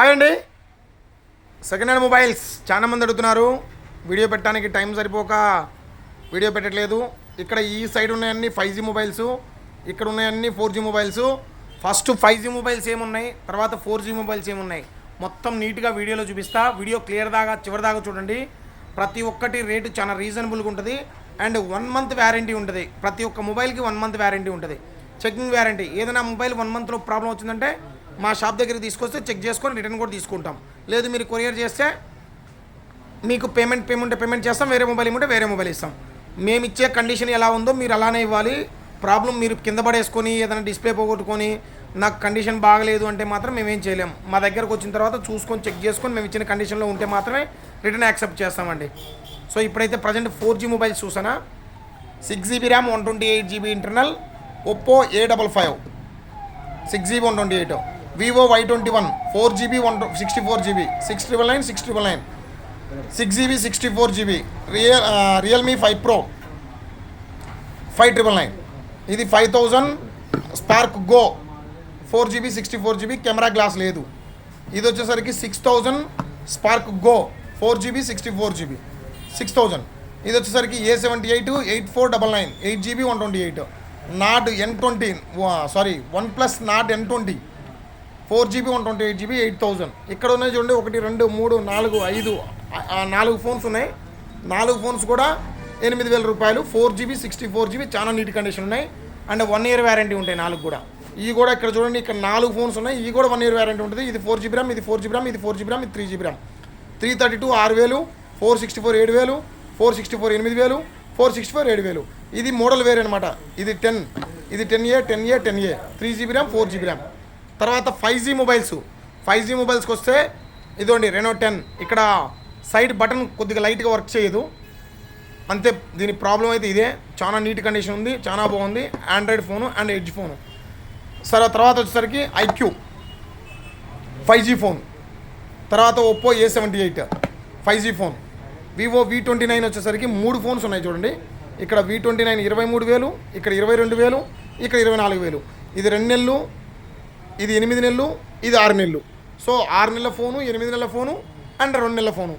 Hi అండి. Second hand mobiles చాలా మంది అడుగుతున్నారు. వీడియో పెట్టడానికి టైం సరిపోక వీడియో పెట్టట్లేదు. ఇక్కడ ఈ సైడ్ ఉన్నాయన్నీ ఫైవ్ జీ మొబైల్స్ ఇక్కడ ఉన్నాయన్నీ four G mobiles first five G mobiles ఏమున్నాయి? తర్వాత ఫోర్ జీ మొబైల్స్ ఏమున్నాయి? మొత్తం నీట్గా వీడియోలో చూపిస్తా. వీడియో క్లియర్ దాకా చివరి దాకా చూడండి. ప్రతి ఒక్కటి రేటు చాలా రీజనబుల్గా ఉంటుంది. అండ్ వన్ మంత్ వ్యారంటీ ఉంటుంది. ప్రతి ఒక్క మొబైల్కి వన్ మంత్ వ్యారంటీ ఉంటుంది. చెకింగ్ వ్యారంటీ ఏదైనా మొబైల్ వన్ మంత్లో ప్రాబ్లం వచ్చిందంటే మా షాప్ దగ్గరికి తీసుకొస్తే చెక్ చేసుకొని రిటర్న్ కూడా తీసుకుంటాం. లేదు మీరు కొరియర్ చేస్తే మీకు పేమెంట్ పేమెంట్ పేమెంట్ చేస్తాం వేరే మొబైల్ ఇమ్మంటే వేరే మొబైల్ ఇస్తాం. మేము ఇచ్చే కండిషన్ ఎలా ఉందో మీరు అలానే ఇవ్వాలి. ప్రాబ్లం మీరు కింద పడేసుకొని ఏదైనా డిస్ప్లే పోగొట్టుకొని నాకు కండిషన్ బాగలేదు అంటే మాత్రం మేము ఏం చేయలేం. మా దగ్గరకు వచ్చిన తర్వాత చూసుకొని చెక్ చేసుకొని మేము ఇచ్చిన కండిషన్లో ఉంటే మాత్రమే రిటర్న్ యాక్సెప్ట్ చేస్తామండి. సో ఇప్పుడైతే present four G mobiles చూసానా? Six GB RAM one twenty eight GB internal Oppo A double five. Six GB one twenty eight. Vivo Y twenty one four GB one sixty four GB six triple nine six triple nine six GB sixty four GB real Realme five pro five triple nine ఇది five thousand spark go four GB sixty four GB camera glass లేదు. ఇది వచ్చేసరికి six thousand spark go four GB sixty four GB six thousand ఇది వచ్చేసరికి A seventy eight eight four double nine eight GB one twenty eight Nord N twenty sorry one plus Nord N twenty four GB one twenty eight GB eight thousand ఇక్కడ ఉన్నాయి చూడండి ఒకటి రెండు మూడు నాలుగు ఐదు నాలుగు ఫోన్స్ ఉన్నాయి. నాలుగు ఫోన్స్ కూడా ఎనిమిది వేల రూపాయలు four GB sixty four GB చాలా నీట్ కండిషన్ ఉన్నాయి. అండ్ వన్ ఇయర్ వ్యారంటీ ఉంటాయి నాలుగు కూడా. ఇవి కూడా ఇక్కడ చూడండి ఇక్కడ నాలుగు ఫోన్స్ ఉన్నాయి. ఇవి కూడా వన్ ఇయర్ వ్యారంటీ ఉంటుంది. ఇది ఫోర్ జీబీ ర్యామ్ ఇది ఫోర్ జీబీ ర్యామ్ ఇది ఫోర్ జీబీ ర్యామ్ ఇది three GB RAM. Three thirty two ఆరు వేలు ఫోర్ సిక్స్టీ ఫోర్ ఏడు వేలు ఫోర్ సిక్స్టీ ఫోర్ ఎనిమిది వేలు ఫోర్ సిక్స్టీ ఫోర్ ఏడు వేలు. ఇది మోడల్ వేరే అనమాట ఇది టెన్. ఇది ten A ten A ten A. Three GB RAM four GB RAM. తర్వాత five G mobiles five G మొబైల్స్కి వస్తే ఇదిగోండి రెనో టెన్ ఇక్కడ సైడ్ బటన్ కొద్దిగా లైట్గా వర్క్ చేయదు. అంతే దీని ప్రాబ్లం అయితే ఇదే. చాలా నీట్ కండిషన్ ఉంది చాలా బాగుంది. Android phone and edge phone సరే తర్వాత వచ్చేసరికి ఐక్యూ. ఫైవ్ జీ ఫోన్ తర్వాత Oppo A seventy eight five G phone Vivo V twenty nine వచ్చేసరికి మూడు ఫోన్స్ ఉన్నాయి చూడండి. ఇక్కడ వి ట్వంటీ నైన్ ఇరవై మూడు వేలు ఇక్కడ ఇరవై రెండు వేలు ఇక్కడ ఇరవై నాలుగు వేలు. ఇది రెండు నెలలు ఇది ఎనిమిది నెలలు ఇది ఆరు నెలలు. సో ఆరు నెలల ఫోను ఎనిమిది నెలల ఫోను అండ్ రెండు నెలల ఫోను.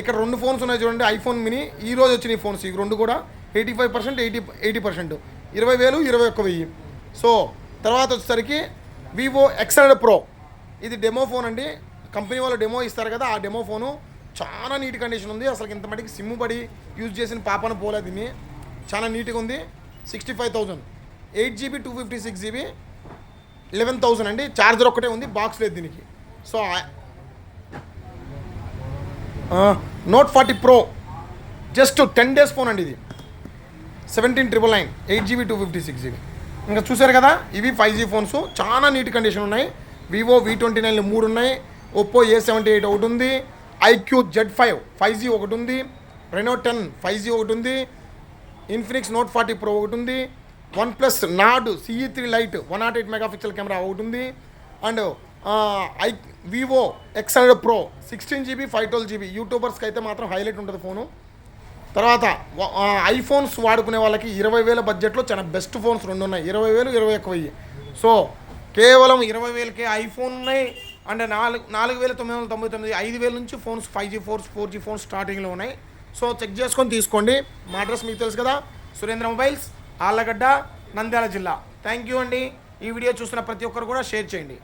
ఇక్కడ రెండు ఫోన్స్ ఉన్నాయి చూడండి ఐఫోన్ మినీ ఈ రోజు వచ్చిన ఈ ఫోన్స్ ఈ రెండు కూడా eighty five percent eighty eighty percent. ఇరవై వేలు ఇరవై ఒక్క వెయ్యి. సో తర్వాత వచ్చేసరికి వివో ఎక్సెల్ ప్రో. ఇది డెమో ఫోన్ అండి. కంపెనీ వాళ్ళు డెమో ఇస్తారు కదా ఆ డెమో ఫోను చాలా నీట్ కండిషన్ ఉంది. అసలు ఇంత మటుకు సిమ్ పడి యూజ్ చేసిన పాపన పోలేదు దీన్ని. చాలా నీట్గా ఉంది. Sixty five thousand. Eight GB two fifty six GB. Eleven thousand అండి. ఛార్జర్ ఒక్కటే ఉంది బాక్స్ లేదు దీనికి. So Note forty pro just ten days phone అండి ఇది. Seventeen triple nine eight GB two fifty six GB ఇంకా చూసారు కదా ఇవి ఫైవ్ జీ ఫోన్స్ చాలా నీట్ కండిషన్ ఉన్నాయి. వివో వి ట్వంటీ నైన్లు మూడు ఉన్నాయి. ఒప్పో ఏ సెవెంటీ ఎయిట్ ఒకటి ఉంది. IQOO Z five five G ఒకటి ఉంది. రెనో టెన్ ఫైవ్ జీ ఒకటి ఉంది. ఇన్ఫినిక్స్ నోట్ ఫార్టీ ప్రో ఒకటి ఉంది. One plus Nord CE three lite one nought eight megapixel camera ఒకటి ఉంది. And I Vivo X hundred pro sixteen GB five twelve GB యూట్యూబర్స్కి అయితే మాత్రం హైలైట్ ఉంటుంది phone తర్వాత ఐఫోన్స్ వాడుకునే వాళ్ళకి ఇరవై వేల బడ్జెట్లో చాలా బెస్ట్ ఫోన్స్ రెండు ఉన్నాయి. ఇరవై వేలు ఇరవై ఒక్క వెయ్యి. సో కేవలం ఇరవై వేలకే ఐఫోన్ ఉన్నాయి. అండ్ నాలుగు నాలుగు వేల తొమ్మిది వందల తొంభై తొమ్మిది ఐదు వేల నుంచి phones five G fours four G phones స్టార్టింగ్లో ఉన్నాయి. సో చెక్ చేసుకొని తీసుకోండి. మా అడ్రస్ మీకు తెలుసు కదా. సురేంద్ర మొబైల్స్ ఆళ్ళగడ్డ నంద్యాల జిల్లా. థ్యాంక్ యూ అండి. ఈ వీడియో చూసిన ప్రతి ఒక్కరు కూడా షేర్ చేయండి.